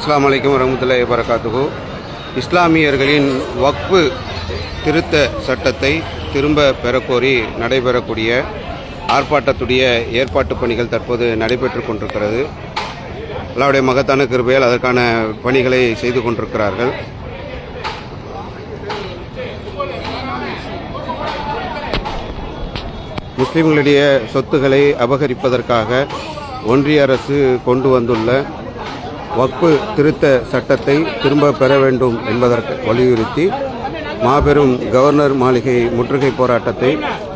அஸ்லாம் அலைக்கும் வரமத்துல்லாஹி வரகாத்துகு இஸ்லாமியர்களின் வக்ஃபு திருத்த சட்டத்தை திரும்ப பெறக்கோரி நடைபெறக்கூடிய ஆர்ப்பாட்டத்துடைய ஏற்பாட்டு பணிகள் தற்போது நடைபெற்று கொண்டிருக்கிறது. அல்லாவுடைய மகத்தான கிருபையால் அதற்கான பணிகளை செய்து கொண்டிருக்கிறார்கள். முஸ்லிம்களுடைய சொத்துக்களை அபகரிப்பதற்காக ஒன்றிய அரசு கொண்டு வந்துள்ள வக்பு திருத்த சட்டத்தை திரும்ப பெற வேண்டும் என்பதற்கு வலியுறுத்தி மாபெரும் கவர்னர் மாளிகை முற்றுகை போராட்டத்தை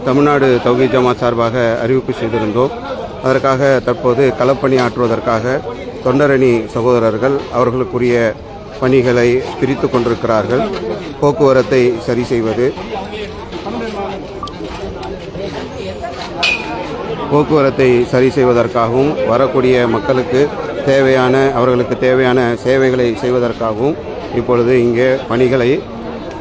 தமிழ்நாடு தௌகி ஜமா சார்பாக அறிவிப்பு செய்திருந்தோம். அதற்காக தற்போது களப்பணி ஆற்றுவதற்காக தொண்டரணி சகோதரர்கள் அவர்களுக்குரிய பணிகளை பிரித்து கொண்டிருக்கிறார்கள். போக்குவரத்தை சரி செய்வது போக்குவரத்தை சரி செய்வதற்காகவும் வரக்கூடிய மக்களுக்கு தேவையான அவர்களுக்கு தேவையான சேவைகளை செய்வதற்காகவும் இப்பொழுது இங்கே பணிகளை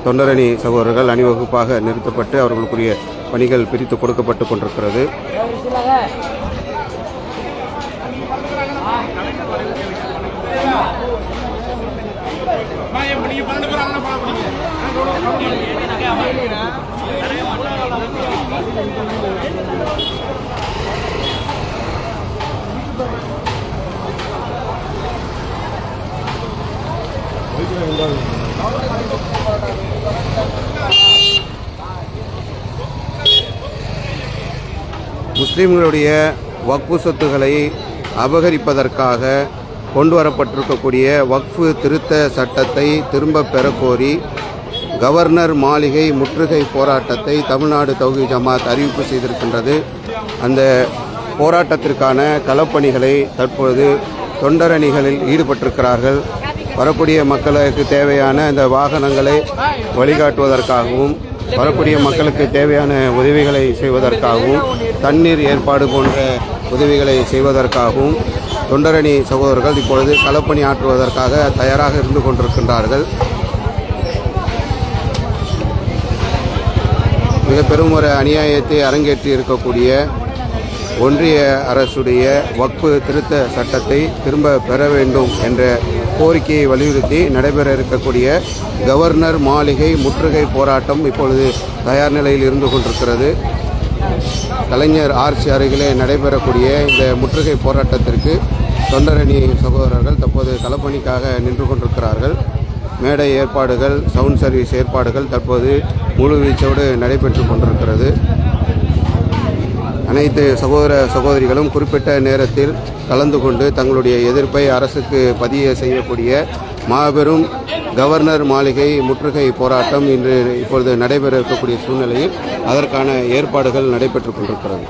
தொண்டரணி சகோதரர்கள் அணிவகுப்பாக நிறுத்தப்பட்டு அவர்களுக்குரிய பணிகள் பிரித்து கொடுக்கப்பட்டு கொண்டிருக்கிறது. முஸ்லீம்களுடைய வக்ஃபு சொத்துக்களை அபகரிப்பதற்காக கொண்டு வரப்பட்டிருக்கக்கூடிய வக்ஃபு திருத்த சட்டத்தை திரும்ப பெறக்கோரி கவர்னர் மாளிகை முற்றுகை போராட்டத்தை தமிழ்நாடு தௌஹி ஜமாத் அறிவிப்பு செய்திருக்கின்றது. அந்த போராட்டத்திற்கான களப்பணிகளை தற்பொழுது தொண்டரணிகளில் ஈடுபட்டிருக்கிறார்கள். வரக்கூடிய மக்களுக்கு தேவையான இந்த வாகனங்களை வழிகாட்டுவதற்காகவும் வரக்கூடிய மக்களுக்கு தேவையான உதவிகளை செய்வதற்காகவும் தண்ணீர் ஏற்பாடு போன்ற உதவிகளை செய்வதற்காகவும் தொண்டரணி சகோதரர்கள் இப்பொழுது களப்பணி ஆற்றுவதற்காக தயாராக இருந்து கொண்டிருக்கின்றார்கள். மிக பெரும் ஒரு அநியாயத்தை அரங்கேற்றி இருக்கக்கூடிய ஒன்றிய அரசுடைய வக்பு திருத்த சட்டத்தை திரும்ப பெற வேண்டும் என்ற கோரிக்கையை வலியுறுத்தி நடைபெற இருக்கக்கூடிய கவர்னர் மாளிகை முற்றுகை போராட்டம் இப்பொழுது தயார் நிலையில் இருந்து கொண்டிருக்கிறது. கலைஞர் ஆர்சி அருகிலே நடைபெறக்கூடிய இந்த முற்றுகை போராட்டத்திற்கு தொண்டரணி சகோதரர்கள் தற்போது களப்பணிக்காக நின்று கொண்டிருக்கிறார்கள். மேடை ஏற்பாடுகள் சவுண்ட் சர்வீஸ் ஏற்பாடுகள் தற்போது முழுவீச்சோடு நடைபெற்று கொண்டிருக்கிறது. அனைத்து சகோதர சகோதரிகளும் குறிப்பிட்ட நேரத்தில் கலந்து கொண்டு தங்களுடைய எதிர்ப்பை அரசுக்கு பதிய செய்யக்கூடிய மாபெரும் கவர்னர் மாளிகை முற்றுகை போராட்டம் இன்று இப்பொழுது நடைபெற இருக்கக்கூடிய சூழ்நிலையில் அதற்கான ஏற்பாடுகள் நடைபெற்று கொண்டிருக்கிறது.